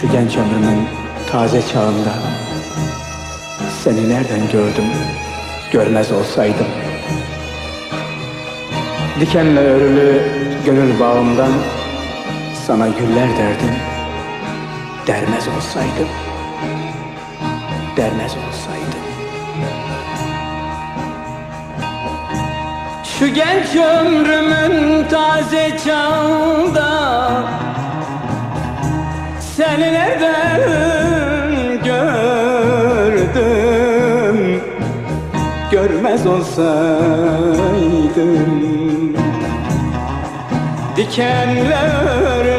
Şu genç ömrümün taze çağında Seni nereden gördüm Görmez olsaydım. Dikenle örülü gönül bağımdan Sana güller derdim Dermez olsaydım Dermez olsaydım. Şu genç ömrümün taze çağında Seni nereden gördüm? Görmez olsaydım. Dikenlerli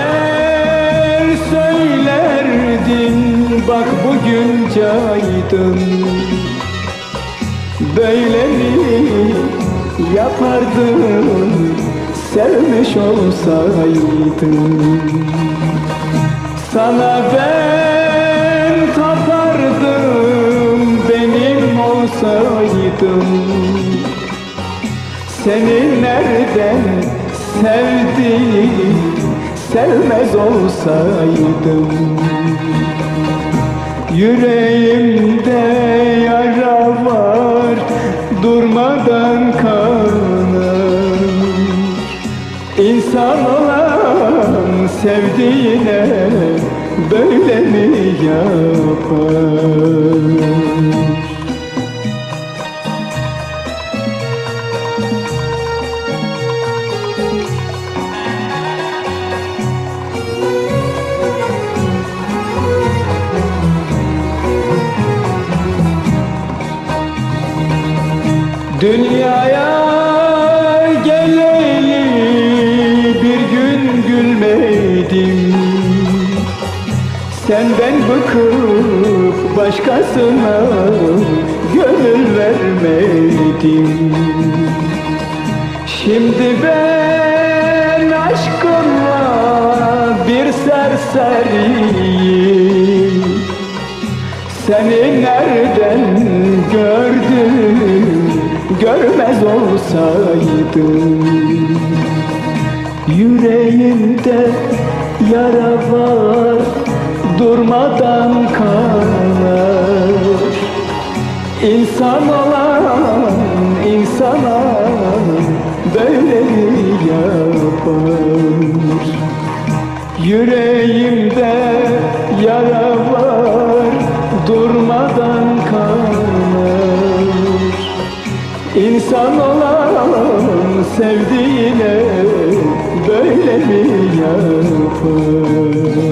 neler söylerdin Bak bugün caydın. Böyle mi yapardın. Sevmiş olsaydın. Sana ben tapardım. Benim olsaydım Seni nereden sevdim Sevmez olsaydım. Yüreğimde yara var Durmadan kanar İnsan olan sevdiğine Böyle mi yapar Dünyaya geleli bir gün gülmedim. Senden bıkıp başkasına gönül vermedim. Şimdi ben aşkınla bir serseriyim. Seni nereden olsaydım Yüreğimde yara var Durmadan kanar İnsan olan insana Böyle yapar Yüreğimde İnsan olan sevdiğine böyle mi yapar